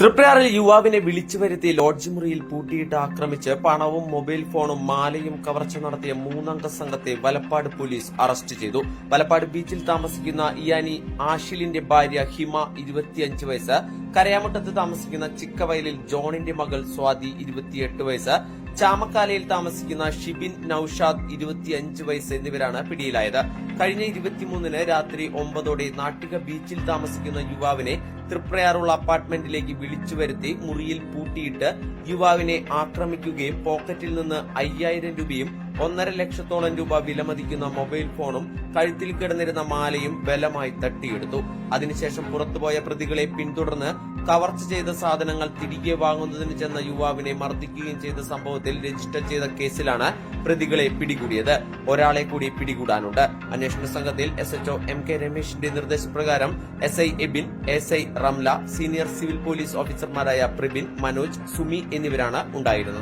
തൃപ്രയാറിൽ യുവാവിനെ വിളിച്ചു വരുത്തി ലോഡ്ജ് മുറിയിൽ പൂട്ടിയിട്ട് ആക്രമിച്ച് പണവും മൊബൈൽ ഫോണും മാലയും കവർച്ച നടത്തിയ മൂന്നംഗ സംഘത്തെ വലപ്പാട് പോലീസ് അറസ്റ്റ് ചെയ്തു. വലപ്പാട് ബീച്ചിൽ താമസിക്കുന്ന ഇയാനി ആഷിലിന്റെ ഭാര്യ ഹിമ ഇരുപത്തിയഞ്ച് വയസ്സ്. കരയാമട്ടത്ത് താമസിക്കുന്ന ചിക്കവയലിൽ ജോണിന്റെ മകൾ സ്വാതി ഇരുപത്തിയെട്ട് വയസ്സ്. ചാമക്കാലയിൽ താമസിക്കുന്ന ഷിബിൻ നൌഷാദ് ഇരുപത്തിയഞ്ച് വയസ്സ് എന്നിവരാണ് പിടിയിലായത്. കഴിഞ്ഞ ഇരുപത്തിമൂന്നിന് രാത്രി ഒമ്പതോടെ നാട്ടിക ബീച്ചിൽ താമസിക്കുന്ന യുവാവിനെ തൃപ്രയാറുള്ള അപ്പാർട്ട്മെന്റിലേക്ക് വിളിച്ചു വരുത്തി മുറിയിൽ പൂട്ടിയിട്ട് യുവാവിനെ ആക്രമിക്കുകയും പോക്കറ്റിൽ നിന്ന് അയ്യായിരം രൂപയും ഒന്നര ലക്ഷത്തോളം രൂപ വിലമതിക്കുന്ന മൊബൈൽ ഫോണും കഴുത്തിൽ കിടന്നിരുന്ന മാലയും ബലമായി തട്ടിയെടുത്തു. അതിനുശേഷം പുറത്തുപോയ പ്രതികളെ പിന്തുടർന്ന് കവർച്ച ചെയ്ത സാധനങ്ങൾ തിരികെ വാങ്ങുന്നതിന് ചെന്ന യുവാവിനെ മർദ്ദിക്കുകയും ചെയ്ത സംഭവത്തിൽ രജിസ്റ്റർ ചെയ്ത കേസിലാണ് പ്രതികളെ പിടികൂടിയത്. ഒരാളെ കൂടി പിടികൂടാനുണ്ട്. അന്വേഷണ സംഘത്തിൽ എസ് എച്ച്ഒ എം കെ രമേശിന്റെ നിർദ്ദേശപ്രകാരം S I Abin S I Ramla senior civil police ഓഫീസർമാരായ പ്രബിൻ മനോജ് സുമി എന്നിവരാണ് ഉണ്ടായിരുന്നത്.